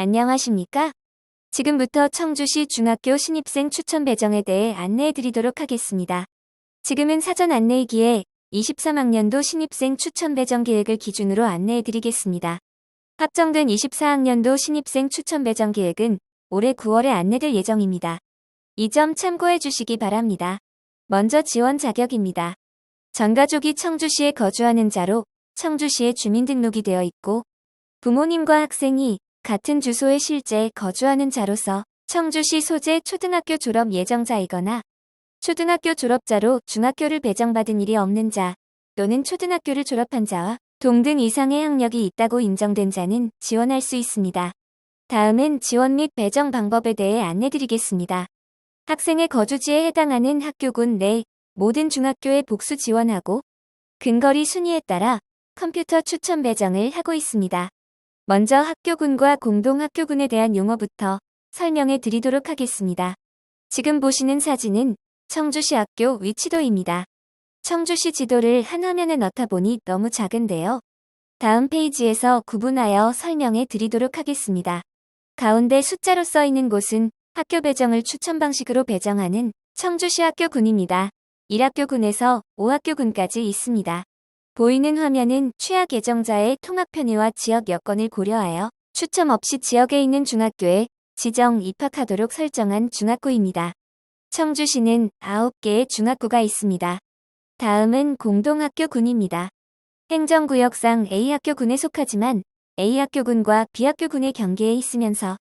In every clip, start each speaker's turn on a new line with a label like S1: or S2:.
S1: 안녕하십니까? 지금부터 청주시 중학교 신입생 추천 배정에 대해 안내해 드리도록 하겠습니다. 지금은 사전 안내이기에 23학년도 신입생 추천 배정 계획을 기준으로 안내해 드리겠습니다. 확정된 24학년도 신입생 추천 배정 계획은 올해 9월에 안내될 예정입니다. 이 점 참고해 주시기 바랍니다. 먼저 지원 자격입니다. 전 가족이 청주시에 거주하는 자로 청주시에 주민등록이 되어 있고 부모님과 학생이 같은 주소에 실제 거주하는 자로서 청주시 소재 초등학교 졸업 예정자이거나 초등학교 졸업자로 중학교를 배정받은 일이 없는 자 또는 초등학교를 졸업한 자와 동등 이상의 학력이 있다고 인정된 자는 지원할 수 있습니다. 다음은 지원 및 배정 방법에 대해 안내드리겠습니다. 학생의 거주지에 해당하는 학교군 내 모든 중학교에 복수 지원하고 근거리 순위에 따라 컴퓨터 추천 배정을 하고 있습니다. 먼저 학교군과 공동학교군에 대한 용어부터 설명해 드리도록 하겠습니다. 지금 보시는 사진은 청주시 학교 위치도입니다. 청주시 지도를 한 화면에 넣다 보니 너무 작은데요. 다음 페이지에서 구분하여 설명해 드리도록 하겠습니다. 가운데 숫자로 써 있는 곳은 학교 배정을 추천 방식으로 배정하는 청주시 학교군입니다. 1학교군에서 5학교군까지 있습니다. 보이는 화면은 취약 예정자의 통학 편의와 지역 여건을 고려하여 추첨 없이 지역에 있는 중학교에 지정 입학하도록 설정한 중학교입니다. 청주시는 9개의 중학교가 있습니다. 다음은 공동학교군입니다. 행정구역상 A학교군에 속하지만 A학교군과 B학교군의 경계에 있으면서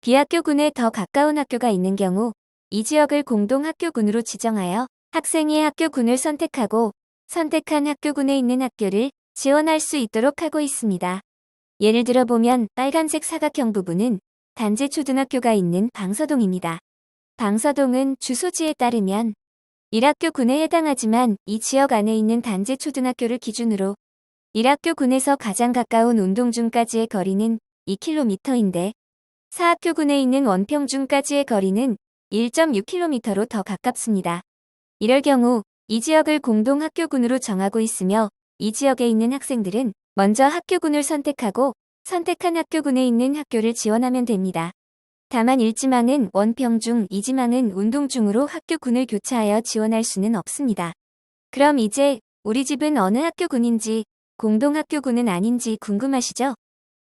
S1: B학교군에 더 가까운 학교가 있는 경우 이 지역을 공동학교군으로 지정하여 학생이 학교군을 선택하고 선택한 학교군에 있는 학교를 지원할 수 있도록 하고 있습니다. 예를 들어 보면 빨간색 사각형 부분은 단지 초등학교가 있는 방서동입니다. 방서동은 주소지에 따르면 1학교 군에 해당하지만 이 지역 안에 있는 단지 초등학교를 기준으로 1학교 군에서 가장 가까운 운동중까지의 거리는 2km인데 4학교 군에 있는 원평중까지의 거리는 1.6km로 더 가깝습니다. 이럴 경우 이 지역을 공동학교군으로 정하고 있으며 이 지역에 있는 학생들은 먼저 학교군을 선택하고 선택한 학교군에 있는 학교를 지원하면 됩니다. 다만 1지망은 원평중, 2지망은 운동 중으로 학교군을 교차하여 지원할 수는 없습니다. 그럼 이제 우리 집은 어느 학교군인지 공동학교군은 아닌지 궁금하시죠?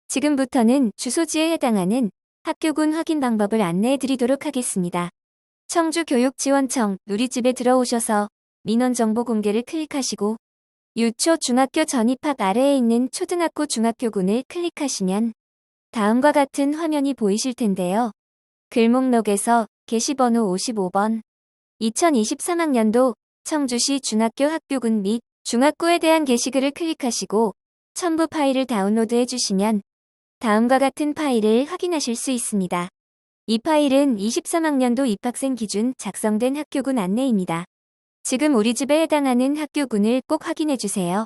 S1: 지금부터는 주소지에 해당하는 학교군 확인 방법을 안내해 드리도록 하겠습니다. 청주교육지원청 누리집에 들어오셔서 민원 정보 공개를 클릭하시고 유초 중학교 전입학 아래에 있는 초등학교 중학교군을 클릭하시면 다음과 같은 화면이 보이실 텐데요. 글목록에서 게시번호 55번 2023학년도 청주시 중학교 학교군 및 중학교에 대한 게시글을 클릭하시고 첨부 파일을 다운로드 해 주시면 다음과 같은 파일을 확인하실 수 있습니다. 이 파일은 23학년도 입학생 기준 작성된 학교군 안내입니다. 지금 우리 집에 해당하는 학교군을 꼭 확인해 주세요.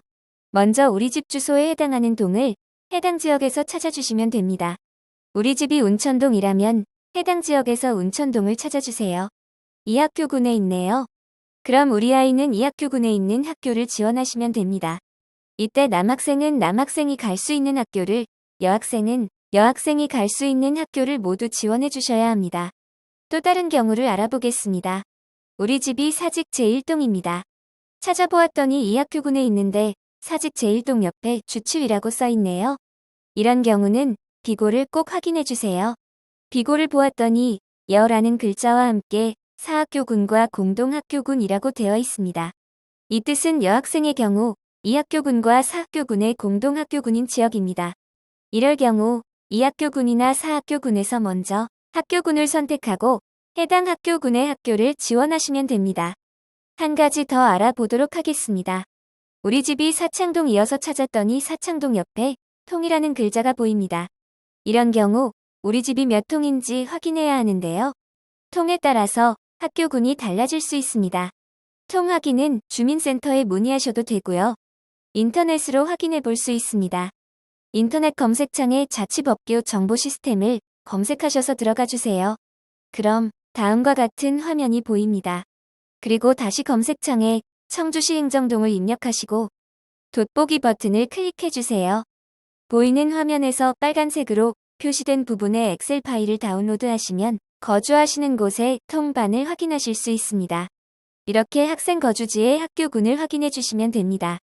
S1: 먼저 우리 집 주소에 해당하는 동을 해당 지역에서 찾아주시면 됩니다. 우리 집이 운천동이라면 해당 지역에서 운천동을 찾아주세요. 이 학교군에 있네요. 그럼 우리 아이는 이 학교군에 있는 학교를 지원하시면 됩니다. 이때 남학생은 남학생이 갈 수 있는 학교를, 여학생은 여학생이 갈 수 있는 학교를 모두 지원해 주셔야 합니다. 또 다른 경우를 알아보겠습니다. 우리 집이 사직 제1동입니다. 찾아보았더니 이 학교군에 있는데 사직 제1동 옆에 주치위라고 써 있네요. 이런 경우는 비고를 꼭 확인해 주세요. 비고를 보았더니 여라는 글자와 함께 사학교군과 공동학교군이라고 되어 있습니다. 이 뜻은 여학생의 경우 이 학교군과 사학교군의 공동학교군인 지역입니다. 이럴 경우 이 학교군이나 사학교군에서 먼저 학교군을 선택하고 해당 학교 군의 학교를 지원하시면 됩니다. 한 가지 더 알아보도록 하겠습니다. 우리 집이 사창동 이어서 찾았더니 사창동 옆에 통이라는 글자가 보입니다. 이런 경우 우리 집이 몇 통인지 확인해야 하는데요. 통에 따라서 학교군이 달라질 수 있습니다. 통 확인은 주민센터에 문의하셔도 되고요. 인터넷으로 확인해 볼 수 있습니다. 인터넷 검색창에 자치법규 정보 시스템을 검색하셔서 들어가 주세요. 그럼 다음과 같은 화면이 보입니다. 그리고 다시 검색창에 청주시 행정동을 입력하시고 돋보기 버튼을 클릭해 주세요. 보이는 화면에서 빨간색으로 표시된 부분의 엑셀 파일을 다운로드 하시면 거주하시는 곳의 통반을 확인하실 수 있습니다. 이렇게 학생 거주지의 학교군을 확인해 주시면 됩니다.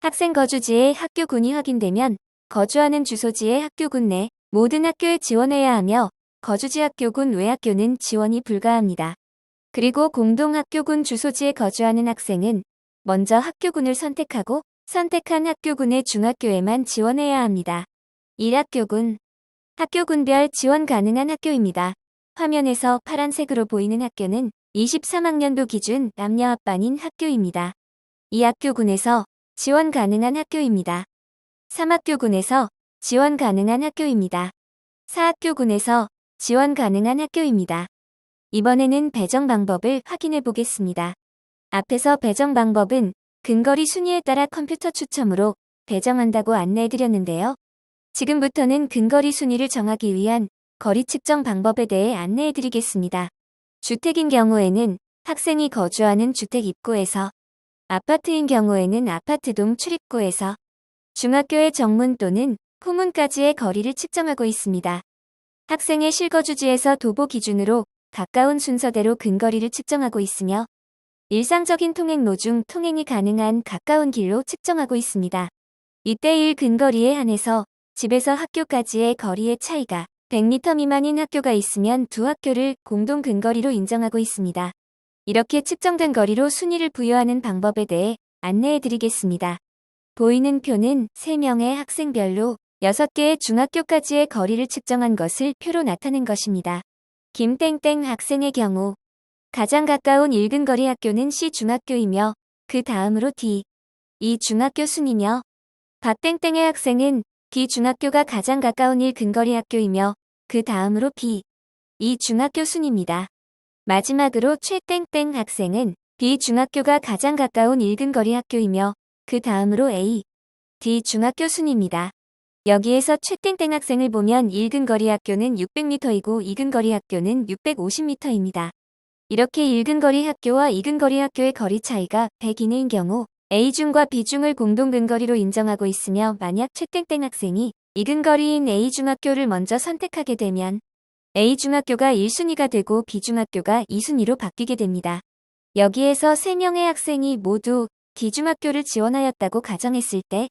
S1: 학생 거주지의 학교군이 확인되면 거주하는 주소지의 학교군 내 모든 학교에 지원해야 하며 거주지 학교군 외 학교는 지원이 불가합니다. 그리고 공동학교군 주소지에 거주하는 학생은 먼저 학교군을 선택하고 선택한 학교군의 중학교에만 지원해야 합니다. 1학교군 학교군별 지원 가능한 학교입니다. 화면에서 파란색으로 보이는 학교는 23학년도 기준 남녀 합반인 학교입니다. 2학교군에서 지원 가능한 학교입니다. 3학교군에서 지원 가능한 학교입니다. 4학교군에서 지원 가능한 학교입니다. 이번에는 배정 방법을 확인해 보겠습니다. 앞에서 배정 방법은 근거리 순위에 따라 컴퓨터 추첨으로 배정한다고 안내해 드렸는데요. 지금부터는 근거리 순위를 정하기 위한 거리 측정 방법에 대해 안내해 드리겠습니다. 주택인 경우에는 학생이 거주하는 주택 입구에서 아파트인 경우에는 아파트 동 출입구에서 중학교의 정문 또는 후문까지의 거리를 측정하고 있습니다. 학생의 실거주지에서 도보 기준으로 가까운 순서대로 근거리를 측정하고 있으며 일상적인 통행로 중 통행이 가능한 가까운 길로 측정하고 있습니다. 이때 1 근거리에 한해서 집에서 학교까지의 거리의 차이가 100m 미만인 학교가 있으면 두 학교를 공동 근거리로 인정하고 있습니다. 이렇게 측정된 거리로 순위를 부여하는 방법에 대해 안내해 드리겠습니다. 보이는 표는 3명의 학생별로 6개의 중학교까지의 거리를 측정한 것을 표로 나타낸 것입니다. 김땡땡 학생의 경우 가장 가까운 1근거리 학교는 C 중학교이며 그 다음으로 D, 이 중학교 순이며 박땡땡의 학생은 D 중학교가 가장 가까운 1근거리 학교이며 그 다음으로 B, 이 중학교 순입니다. 마지막으로 최땡땡 학생은 B 중학교가 가장 가까운 1근거리 학교이며 그 다음으로 A, D 중학교 순입니다. 여기에서 최땡땡 학생을 보면 1근거리 학교는 600m이고 2근거리 학교는 650m입니다. 이렇게 1근거리 학교와 2근거리 학교의 거리 차이가 100 이내인 경우 A중과 B중을 공동 근거리로 인정하고 있으며 만약 최땡땡 학생이 2근거리인 A중학교를 먼저 선택하게 되면 A중학교가 1순위가 되고 B중학교가 2순위로 바뀌게 됩니다. 여기에서 3명의 학생이 모두 D중학교를 지원하였다고 가정했을 때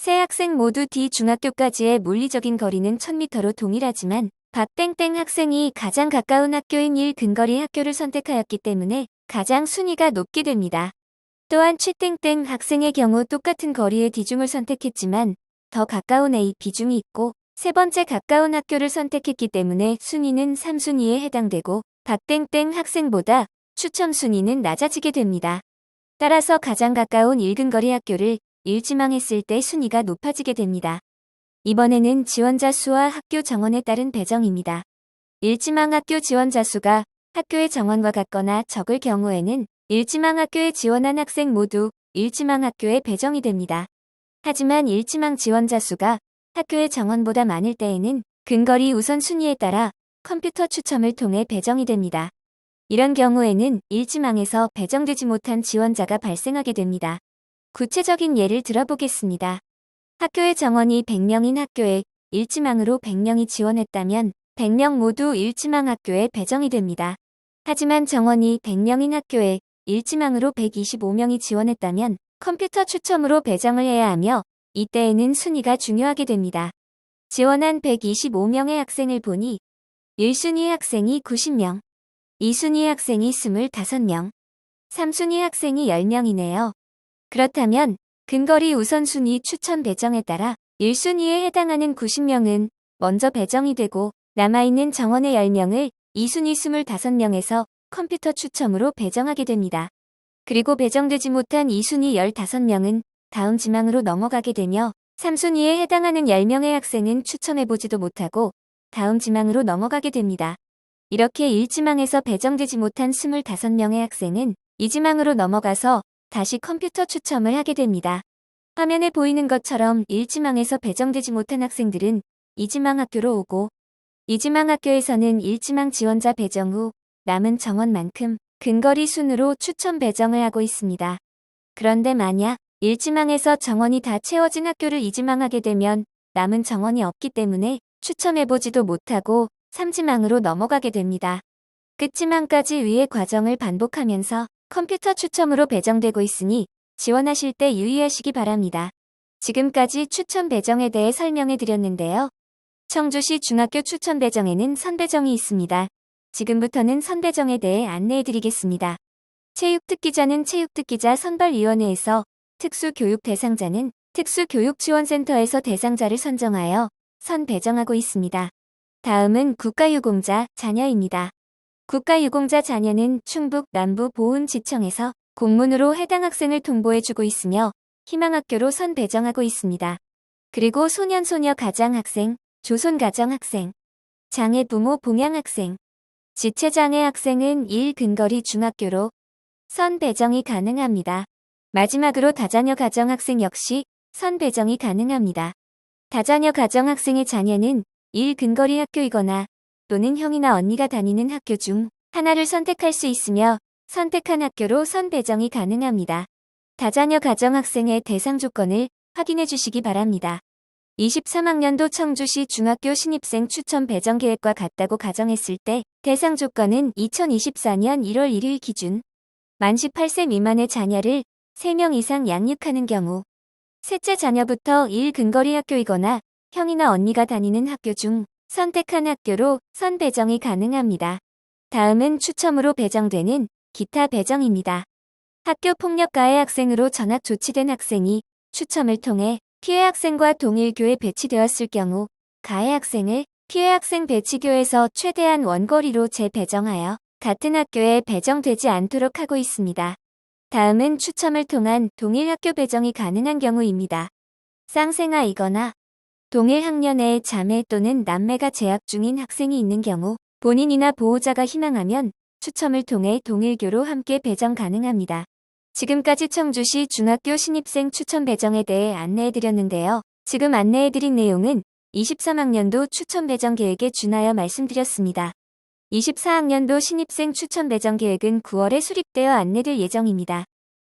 S1: 세 학생 모두 D중학교까지의 물리적인 거리는 1000m로 동일하지만 박땡땡 학생이 가장 가까운 학교인 1 근거리 학교를 선택하였기 때문에 가장 순위가 높게 됩니다. 또한 최땡땡 학생의 경우 똑같은 거리의 D중을 선택했지만 더 가까운 A, B중이 있고 세 번째 가까운 학교를 선택했기 때문에 순위는 3순위에 해당되고 박땡땡 학생보다 추첨 순위는 낮아지게 됩니다. 따라서 가장 가까운 1근거리 학교를 일지망했을 때 순위가 높아지게 됩니다. 이번에는 지원자 수와 학교 정원에 따른 배정입니다. 일지망 학교 지원자 수가 학교의 정원과 같거나 적을 경우에는 일지망 학교에 지원한 학생 모두 일지망 학교에 배정이 됩니다. 하지만 일지망 지원자 수가 학교의 정원보다 많을 때에는 근거리 우선순위에 따라 컴퓨터 추첨을 통해 배정이 됩니다. 이런 경우에는 일지망에서 배정되지 못한 지원자가 발생하게 됩니다. 구체적인 예를 들어보겠습니다. 학교의 정원이 100명인 학교에 일지망으로 100명이 지원했다면 100명 모두 일지망 학교에 배정이 됩니다. 하지만 정원이 100명인 학교에 일지망으로 125명이 지원했다면 컴퓨터 추첨으로 배정을 해야 하며 이때에는 순위가 중요하게 됩니다. 지원한 125명의 학생을 보니 1순위 학생이 90명, 2순위 학생이 25명, 3순위 학생이 10명이네요. 그렇다면 근거리 우선순위 추천 배정에 따라 1순위에 해당하는 90명은 먼저 배정이 되고 남아있는 정원의 10명을 2순위 25명에서 컴퓨터 추첨으로 배정하게 됩니다. 그리고 배정되지 못한 2순위 15명은 다음 지망으로 넘어가게 되며 3순위에 해당하는 10명의 학생은 추첨해보지도 못하고 다음 지망으로 넘어가게 됩니다. 이렇게 1지망에서 배정되지 못한 25명의 학생은 2지망으로 넘어가서 다시 컴퓨터 추첨을 하게 됩니다. 화면에 보이는 것처럼 1지망에서 배정되지 못한 학생들은 2지망 학교로 오고 2지망 학교에서는 1지망 지원자 배정 후 남은 정원만큼 근거리 순으로 추천 배정을 하고 있습니다. 그런데 만약 1지망에서 정원이 다 채워진 학교를 2지망하게 되면 남은 정원이 없기 때문에 추첨해보지도 못하고 삼지망으로 넘어가게 됩니다. 끝지망까지 위의 과정을 반복하면서 컴퓨터 추첨으로 배정되고 있으니 지원하실 때 유의하시기 바랍니다. 지금까지 추천 배정에 대해 설명해 드렸는데요. 청주시 중학교 추천 배정에는 선배정이 있습니다. 지금부터는 선배정에 대해 안내해 드리겠습니다. 체육특기자는 체육특기자 선발위원회에서 특수교육 대상자는 특수교육지원센터에서 대상자를 선정하여 선배정하고 있습니다. 다음은 국가유공자 자녀입니다. 국가유공자 자녀는 충북 남부 보훈지청에서 공문으로 해당 학생을 통보해주고 있으며 희망학교로 선배정하고 있습니다. 그리고 소년소녀 가장학생, 조손가정학생, 장애부모 봉양학생, 지체장애 학생은 1 근거리 중학교로 선배정이 가능합니다. 마지막으로 다자녀 가정학생 역시 선배정이 가능합니다. 다자녀 가정학생의 자녀는 1 근거리 학교이거나 또는 형이나 언니가 다니는 학교 중 하나를 선택할 수 있으며 선택한 학교로 선배정이 가능합니다. 다자녀 가정 학생의 대상 조건을 확인해 주시기 바랍니다. 23학년도 청주시 중학교 신입생 추천 배정 계획과 같다고 가정했을 때 대상 조건은 2024년 1월 1일 기준 만 18세 미만의 자녀를 3명 이상 양육하는 경우 셋째 자녀부터 1 근거리 학교이거나 형이나 언니가 다니는 학교 중 선택한 학교로 선 배정이 가능합니다. 다음은 추첨으로 배정되는 기타 배정입니다. 학교 폭력 가해 학생으로 전학 조치된 학생이 추첨을 통해 피해 학생과 동일 교에 배치되었을 경우 가해 학생을 피해 학생 배치교에서 최대한 원거리로 재배정하여 같은 학교에 배정되지 않도록 하고 있습니다. 다음은 추첨을 통한 동일 학교 배정이 가능한 경우입니다. 쌍생아이거나 동일 학년에 자매 또는 남매가 재학 중인 학생이 있는 경우 본인이나 보호자가 희망하면 추첨을 통해 동일교로 함께 배정 가능합니다. 지금까지 청주시 중학교 신입생 추천 배정에 대해 안내해드렸는데요. 지금 안내해드린 내용은 23학년도 추천 배정 계획에 준하여 말씀드렸습니다. 24학년도 신입생 추천 배정 계획은 9월에 수립되어 안내될 예정입니다.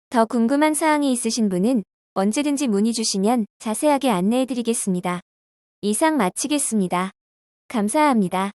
S1: 더 궁금한 사항이 있으신 분은 언제든지 문의 주시면 자세하게 안내해드리겠습니다. 이상 마치겠습니다. 감사합니다.